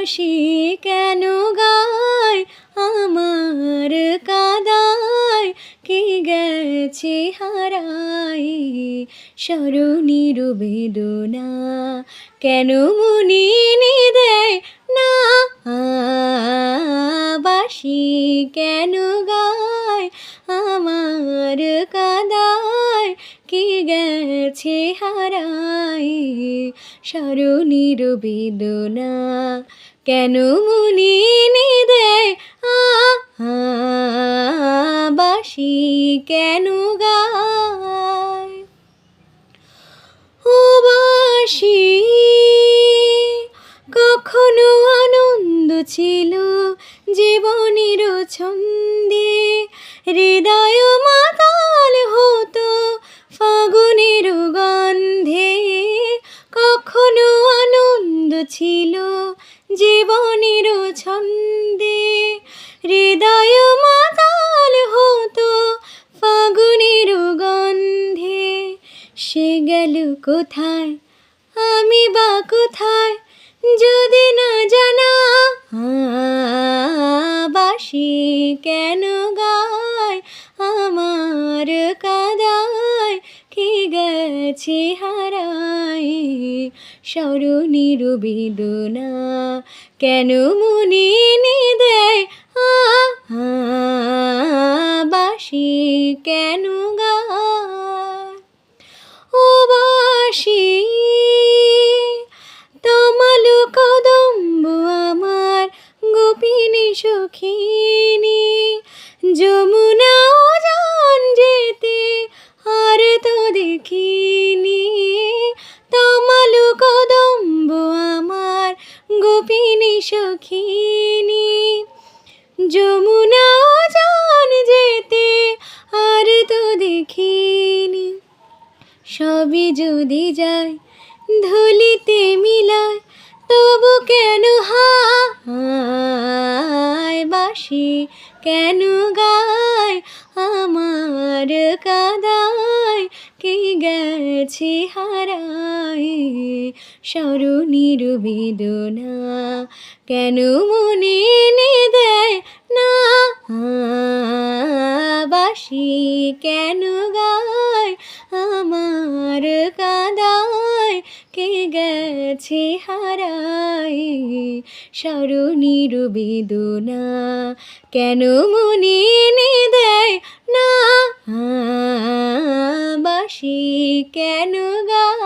হাসি কেন গায়? আমার কাদায় কি গেছে হারাই স্মরণীর বেদনা কেন মুনি দেয় না? বাসি কেন গায়? আমার কাদায় কি গেছে হারাই স্মরণীর বেদনা কেন মুনি এনে দেয় বাসি কেন গায় বাসি কখনো আনন্দ ছিল জীবনের ছন্দে হৃদয় মাতাল সে গেল কোথায়? আমি বা কোথায়? যদি না জানা বাসি কেন গায়? আমার কাদায় কি গেছে হারাই স্মরণীর বেদনা কেন মনে দেয় বাসি কেন গায়? বাসি তমালো কদম্ব আমার গোপিনী সখিনী। যমুনা জান যেতে আর তো দেখিনি। তমালো কদম্ব আমার গোপিনী সখিনী। যমুনা সবই যদি যায় ধুলিতে মিলায় তবু কেন হায় বাসি? কেন গায় আমার কাদায়? কি গেছে হারাই স্মরণীর বেদনা? কেন মনে এনে দেয় না বাসি? কেন গায় কে গেছে হারাই? স্মরণীর বেদনা কেন মনে এনে দেয় না? বাসি কেন গায়?